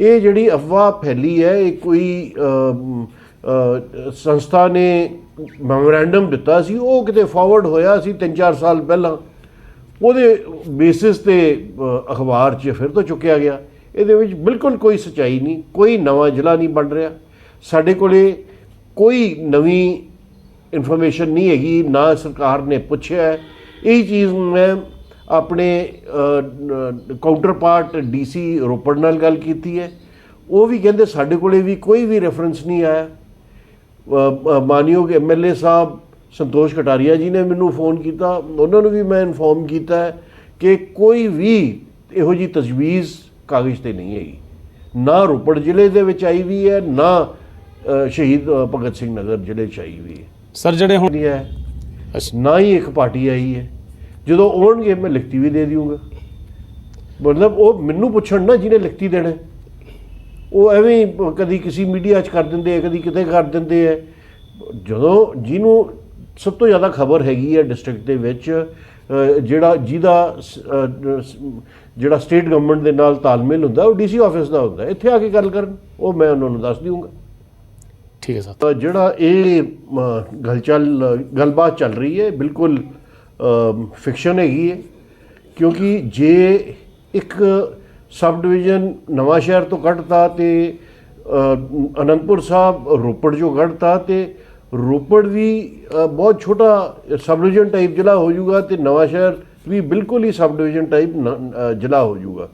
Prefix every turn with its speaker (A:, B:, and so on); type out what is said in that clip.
A: ਇਹ ਜਿਹੜੀ ਅਫਵਾਹ ਫੈਲੀ ਹੈ, ਇਹ ਕੋਈ ਸੰਸਥਾ ਨੇ ਮੈਮੋਰੈਂਡਮ ਦਿੱਤਾ ਸੀ, ਉਹ ਕਿਤੇ ਫਾਰਵਰਡ ਹੋਇਆ ਸੀ 3-4 ਸਾਲ ਪਹਿਲਾਂ। ਉਹਦੇ ਬੇਸਿਸ ਤੇ ਅਖਬਾਰ 'ਚ ਫਿਰ ਤੋਂ ਚੁੱਕਿਆ ਗਿਆ। ਇਹਦੇ ਵਿੱਚ ਬਿਲਕੁਲ ਕੋਈ ਸਚਾਈ ਨਹੀਂ, ਕੋਈ ਨਵਾਂ ਜ਼ਿਲ੍ਹਾ ਨਹੀਂ ਬਣ ਰਿਹਾ। ਸਾਡੇ ਕੋਲੇ ਕੋਈ ਨਵੀਂ ਇਨਫੋਰਮੇਸ਼ਨ ਨਹੀਂ ਹੈਗੀ, ਨਾ ਸਰਕਾਰ ਨੇ ਪੁੱਛਿਆ। ਹੈ। ਇਹ ਚੀਜ਼ ਮੈਂ ਆਪਣੇ ਕਾਊਂਟਰ ਪਾਰਟ ਡੀਸੀ ਰੋਪੜ ਨਾਲ ਗੱਲ ਕੀਤੀ ਹੈ। ਉਹ ਵੀ ਕਹਿੰਦੇ ਸਾਡੇ ਕੋਲੇ ਵੀ ਕੋਈ ਵੀ ਰੈਫਰੈਂਸ ਨਹੀਂ ਆਇਆ। ਮਾਨਯੋਗ ਐਮਐਲਏ ਸਾਹਿਬ ਸੰਤੋਸ਼ ਕਟਾਰੀਆ ਜੀ ਨੇ ਮੈਨੂੰ ਫੋਨ ਕੀਤਾ। ਉਹਨਾਂ ਨੂੰ ਵੀ ਮੈਂ ਇਨਫੋਰਮ ਕੀਤਾ ਹੈ ਕਿ ਕੋਈ ਵੀ ਇਹੋ ਜੀ ਤਜਵੀਜ਼ ਕਾਗਜ਼ ਤੇ ਨਹੀਂ ਹੈਗੀ। ਨਾ ਰੋਪੜ ਜ਼ਿਲ੍ਹੇ ਦੇ ਵਿੱਚ ਆਈ ਵੀ ਹੈ ਨਾ ਸ਼ਹੀਦ ਭਗਤ ਸਿੰਘ ਨਗਰ ਜ਼ਿਲ੍ਹੇ ਚ ਆਈ ਵੀ ਹੈ।
B: ਸਰ ਜਿਹੜੇ ਹੁਣ
A: ਨਹੀਂ ਹੈ ਨਾ ਹੀ ਇੱਕ ਪਾਰਟੀ ਆਈ ਹੈ। ਜਦੋਂ ਆਉਣਗੇ ਮੈਂ ਲਿਖਤੀ ਵੀ ਦੇ ਦਿਆਂਗਾ ਮਤਲਬ ਉਹ ਮੈਨੂੰ ਪੁੱਛਣ ਨਾ ਜਿਹਨੇ ਲਿਖਤੀ ਦੇਣਾ। ਉਹ ਐਵੇਂ ਕਦੀ ਕਿਸੇ ਮੀਡੀਆ 'ਚ ਕਰ ਦਿੰਦੇ ਆ ਕਦੀ ਕਿਤੇ ਕਰ ਦਿੰਦੇ ਆ। ਜਦੋਂ ਜਿਹਨੂੰ ਸਭ ਤੋਂ ਜ਼ਿਆਦਾ ਖਬਰ ਹੈਗੀ ਹੈ ਡਿਸਟ੍ਰਿਕਟ ਦੇ ਵਿੱਚ ਜਿਹੜਾ ਜਿਹਦਾ ਜਿਹੜਾ ਸਟੇਟ ਗਵਰਨਮੈਂਟ ਦੇ ਨਾਲ ਤਾਲਮੇਲ ਹੁੰਦਾ ਉਹ ਡੀਸੀ ਆਫਿਸ ਦਾ ਹੁੰਦਾ। ਇੱਥੇ ਆ ਕੇ ਗੱਲ ਕਰਨ ਉਹ ਮੈਂ ਉਹਨਾਂ ਨੂੰ ਦੱਸ ਦਿਆਂਗਾ
B: ਠੀਕ ਹੈ ਸਰ।
A: ਤਾਂ ਜਿਹੜਾ ਇਹ ਅ, ਗਲਚਲ ਗੱਲਬਾਤ ਚੱਲ ਰਹੀ ਹੈ ਬਿਲਕੁਲ ਫਿਕਸ਼ਨ ਹੈਗੀ ਹੈ ਕਿਉਂਕਿ ਜੇ ਇੱਕ ਸਬ ਡਿਵੀਜ਼ਨ ਨਵਾਂ ਸ਼ਹਿਰ ਤੋਂ ਕੱਢਤਾ ਤੇ ਅ, ਅਨੰਦਪੁਰ ਸਾਹਿਬ ਰੋਪੜ ਜੋ ਕੱਢਤਾ ਤੇ ਰੋਪੜ ਵੀ ਬਹੁਤ ਛੋਟਾ ਸਬ ਡਿਵੀਜ਼ਨ ਟਾਈਪ ਜ਼ਿਲ੍ਹਾ ਹੋ ਜਾਊਗਾ ਤੇ ਨਵਾਂ ਸ਼ਹਿਰ ਵੀ ਬਿਲਕੁਲ ਹੀ ਸਬ ਡਿਵੀਜ਼ਨ ਟਾਈਪ ਜ਼ਿਲ੍ਹਾ ਹੋ ਜਾਊਗਾ।